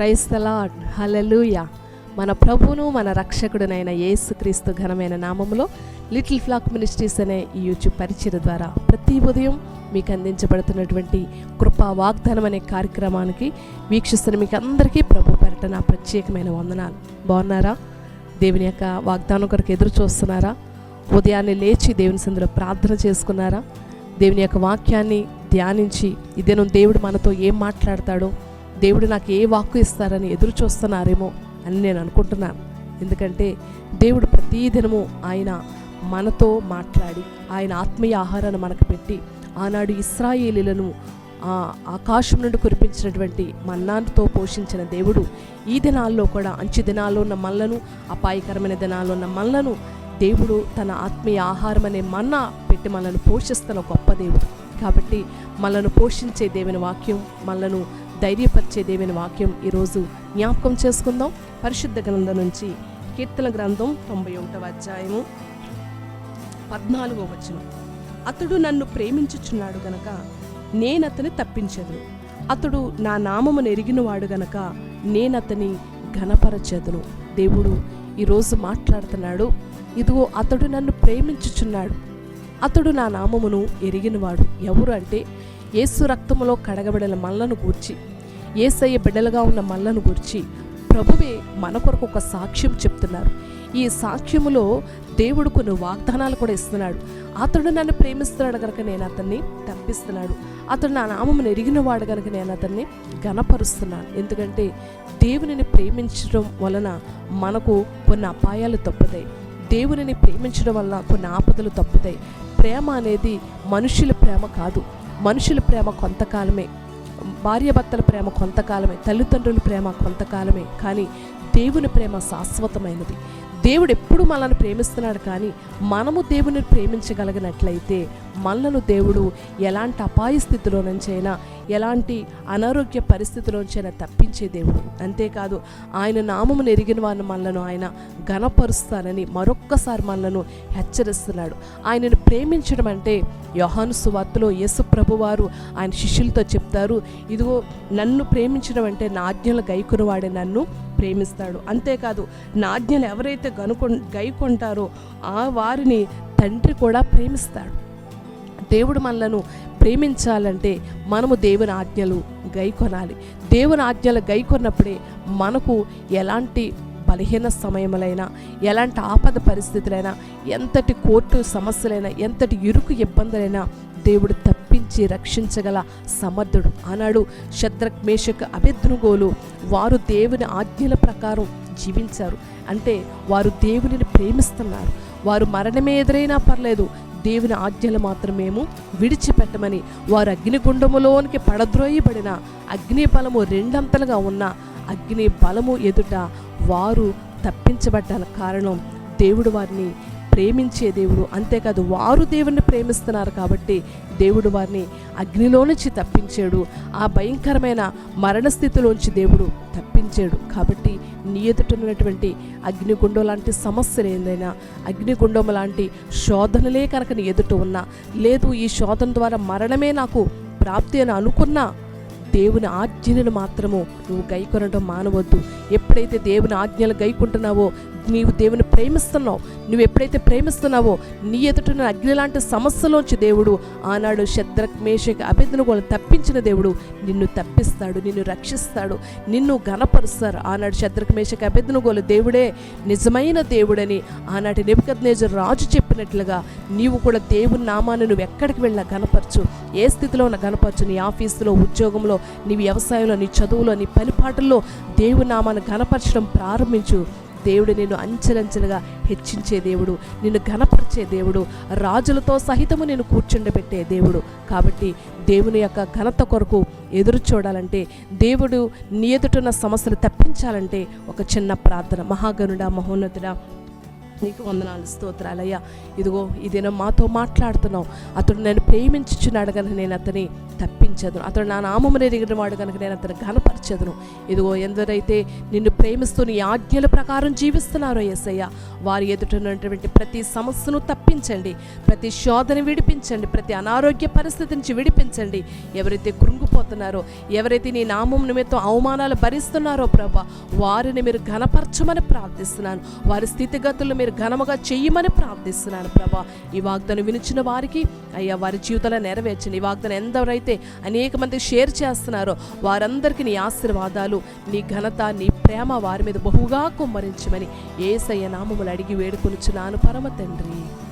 క్రైస్తలా హలలుయ మన ప్రభువును మన రక్షకుడునైన యేసుక్రీస్తు ఘనమైన నామములో లిటిల్ ఫ్లాక్ మినిస్ట్రీస్ అనే ఈ యూట్యూబ్ పరిచయ ద్వారా ప్రతి ఉదయం మీకు అందించబడుతున్నటువంటి కృపా వాగ్దానం అనే కార్యక్రమానికి వీక్షిస్తున్న మీకు అందరికీ ప్రభు పెరట నా ప్రత్యేకమైన వందనాలు. బాగున్నారా? దేవుని యొక్క వాగ్దానం కొరకు ఎదురు చూస్తున్నారా? ఉదయాన్నే లేచి దేవుని సందులో ప్రార్థన చేసుకున్నారా? దేవుని యొక్క వాక్యాన్ని ధ్యానించి ఇదేను దేవుడు మనతో ఏం మాట్లాడతాడో దేవుడు నాకు ఏ వాక్కు ఇస్తారని ఎదురు చూస్తున్నారేమో అని నేను అనుకుంటున్నాను. ఎందుకంటే దేవుడు ప్రతిదినము ఆయన మనతో మాట్లాడి ఆయన ఆత్మీయ ఆహారాన్ని మనకు పెట్టి ఆనాడు ఇస్రాయేలీలను ఆ ఆకాశం నుండి కురిపించినటువంటి మన్నాతో పోషించిన దేవుడు ఈ దినాల్లో కూడా అంచు దినాల్లో ఉన్న మల్లను అపాయకరమైన దినాల్లో ఉన్న మల్లను దేవుడు తన ఆత్మీయ ఆహారం అనే మన్నా పెట్టి మనల్ని పోషిస్తున్న గొప్ప దేవుడు. కాబట్టి మనల్ని పోషించే దేవుని వాక్యం మనలను ధైర్యపరిచే దేవుని వాక్యం ఈరోజు జ్ఞాపకం చేసుకుందాం. పరిశుద్ధ గ్రంథం నుంచి కీర్తన గ్రంథం తొంభై ఒకటవ అధ్యాయము పద్నాలుగో వచనం. అతడు నన్ను ప్రేమించుచున్నాడు గనక నేనతని తప్పించదు అతడు నా నామము ఎరిగినవాడు గనక నేనతని ఘనపరచదును. దేవుడు ఈరోజు మాట్లాడుతున్నాడు. ఇదిగో అతడు నన్ను ప్రేమించుచున్నాడు. అతడు నా నామమును ఎరిగినవాడు. ఎవరు అంటే యేసు రక్తములో కడగబడిన మల్లను గూర్చి. ఏసయ్య బిడ్డలుగా ఉన్న మల్లను గూర్చి ప్రభువే మన కొరకు ఒక సాక్ష్యం చెప్తున్నారు. ఈ సాక్ష్యములో దేవుడు కొన్ని వాగ్దానాలు కూడా ఇస్తున్నాడు. అతడు నన్ను ప్రేమిస్తున్నాడు కనుక నేను అతన్ని తప్పిస్తున్నాడు. అతడు నా నామమును ఎరిగినవాడు కనుక నేను అతన్ని గణపరుస్తున్నాను ఎందుకంటే దేవునిని ప్రేమించడం వలన మనకు కొన్ని అపాయాలు తప్పుతాయి. దేవునిని ప్రేమించడం వల్ల కొన్ని ఆపదలు తప్పుతాయి. ప్రేమ అనేది మనుషుల ప్రేమ కాదు. మనుషుల ప్రేమ కొంతకాలమే. భార్యాభర్తల ప్రేమ కొంతకాలమే తల్లిదండ్రుల ప్రేమ కొంతకాలమే కానీ దేవుని ప్రేమ శాశ్వతమైనది. దేవుడు ఎప్పుడు మనల్ని ప్రేమిస్తున్నాడు కానీ మనము దేవుని ప్రేమించగలిగినట్లయితే మనలను దేవుడు ఎలాంటి అపాయ స్థితిలో నుంచైనా ఎలాంటి అనారోగ్య పరిస్థితిలోంచైనా తప్పించే దేవుడు. అంతేకాదు ఆయన నామము ఎరిగిన వారిని మనలను ఆయన ఘనపరుస్తానని మరొక్కసారి మనలను హెచ్చరిస్తున్నాడు. ఆయనను ప్రేమించడం అంటే యోహాను సువార్తలో యేసు ప్రభువారు ఆయన శిష్యులతో చెప్తారు ఇదిగో నన్ను ప్రేమించడం అంటే నా ఆజ్ఞలు గైకునవాడే నన్ను ప్రేమిస్తాడు. అంతేకాదు నా ఆజ్ఞలు ఎవరైతే గనుకొ గైకొంటారో ఆ వారిని తండ్రి కూడా ప్రేమిస్తాడు. దేవుడు మనలను ప్రేమించాలంటే మనము దేవుని ఆజ్ఞలు గైకొనాలి. దేవుని ఆజ్ఞలు గైకొన్నప్పుడే మనకు ఎలాంటి బలహీన సమయములైనా ఎలాంటి ఆపద పరిస్థితులైనా ఎంతటి కోర్టు సమస్యలైనా ఎంతటి ఇరుకు ఇబ్బందులైనా దేవుడు విడిపించి రక్షించగల సమర్థుడు. ఆనాడు శత్రక్ మేషక్ అభిద్రుగోలు వారు దేవుని ఆజ్ఞల ప్రకారం జీవించారు. అంటే వారు దేవునిని ప్రేమిస్తున్నారు. వారు మరణమే ఎదురైనా పర్లేదు దేవుని ఆజ్ఞలు మాత్రమేమో విడిచిపెట్టమని వారు అగ్నిగుండములోనికి పడద్రోయబడిన అగ్ని బలము రెండంతలుగా ఉన్న అగ్ని బలము ఎదుట వారు తప్పించబడ్డాల కారణం దేవుడు వారిని ప్రేమించే దేవుడు. అంతేకాదు వారు దేవుణ్ణి ప్రేమిస్తున్నారు కాబట్టి దేవుడు వారిని అగ్నిలో నుంచి తప్పించాడు. ఆ భయంకరమైన మరణస్థితిలోంచి దేవుడు తప్పించాడు. కాబట్టి నీ ఎదుట ఉన్నటువంటి అగ్నిగుండం లాంటి సమస్యలు ఏందైనా అగ్నిగుండం లాంటి శోధనలే కనుక నీ ఎదుట ఉన్నా లేదు ఈ శోధన ద్వారా మరణమే నాకు ప్రాప్తి అని అనుకున్నా దేవుని ఆజ్ఞలను మాత్రము నువ్వు గైకొనడం మానవద్దు. ఎప్పుడైతే దేవుని ఆజ్ఞలు గైకుంటున్నావో నీవు దేవుని ప్రేమిస్తున్నావు నువ్వు ఎప్పుడైతే ప్రేమిస్తున్నావో నీ ఎదుటిన అగ్ని లాంటి సమస్యలోంచి దేవుడు ఆనాడు శద్రక్ మేషక్ అభిజ్ఞలు తప్పించిన దేవుడు నిన్ను తప్పిస్తాడు నిన్ను రక్షిస్తాడు నిన్ను గణపరుస్తారు ఆనాడు శద్రక్ మేషక్ అభిజ్ఞలు దేవుడే నిజమైన దేవుడని ఆనాటి నిపుకద్నేజర్ రాజు చెప్పినట్లుగా నీవు కూడా దేవుని నామాన్ని నువ్వు ఎక్కడికి వెళ్ళినా గణపరచు ఏ స్థితిలో ఉన్న గణపరచు నీ ఆఫీసులో ఉద్యోగంలో నీ వ్యవసాయంలో నీ చదువులో నీ పనిపాటల్లో దేవుని నామాన్ని గనపరచడం ప్రారంభించు. దేవుడు నేను అంచెలంచెలుగా హెచ్చించే దేవుడు నిన్ను ఘనపరిచే దేవుడు రాజులతో సహితము నేను కూర్చుండబెట్టే దేవుడు. కాబట్టి దేవుని యొక్క ఘనత కొరకు ఎదురు చూడాలంటే దేవుడు నీ ఎదుటున్న సమస్యలు తప్పించాలంటే ఒక చిన్న ప్రార్థన. మహాగనుడా మహోన్నతుడా నీకు వందనాలు స్తోత్రాలయ్యా. ఇదిగో ఇదేనో మాతో మాట్లాడుతున్నావు. అతడు నేను ప్రేమించుచున్నాడు కనుక నేను అతని తప్పించదును. అతడు నా నామమునే ఎరిగిన వాడు కనుక నేను అతను ఘనపరచదును. ఇదిగో ఎందరైతే నిన్ను ప్రేమిస్తూ నీ ఆజ్ఞల ప్రకారం జీవిస్తున్నారో యేసయ్య వారి ఎదుట ప్రతి సమస్యను తప్పించండి. ప్రతి శోధన విడిపించండి. ప్రతి అనారోగ్య పరిస్థితి నుంచి విడిపించండి. ఎవరైతే కృంగిపోతున్నారో ఎవరైతే నీ నామం నిమిత్తం అవమానాలు భరిస్తున్నారో ప్రభా వారిని మీరు ఘనపరచమని ప్రార్థిస్తున్నాను. వారి స్థితిగతులు మీరు ఘనముగా చెయ్యమని ప్రార్థిస్తున్నాను ప్రభా. ఈ వాగ్దానం వినిచిన వారికి అయ్యా వారి జీవితంలో నెరవేర్చండి. ఈ వాగ్దానం ఎందరైతే అనేక మంది షేర్ చేస్తున్నారో. వారందరికీ నీ ఆశీర్వాదాలు నీ ఘనత నీ ప్రేమ వారి మీద బహుగా కుమ్మరించమని ఏసయ్య నామములు అడిగి వేడుకొనుచున్నాను పరమ తండ్రి.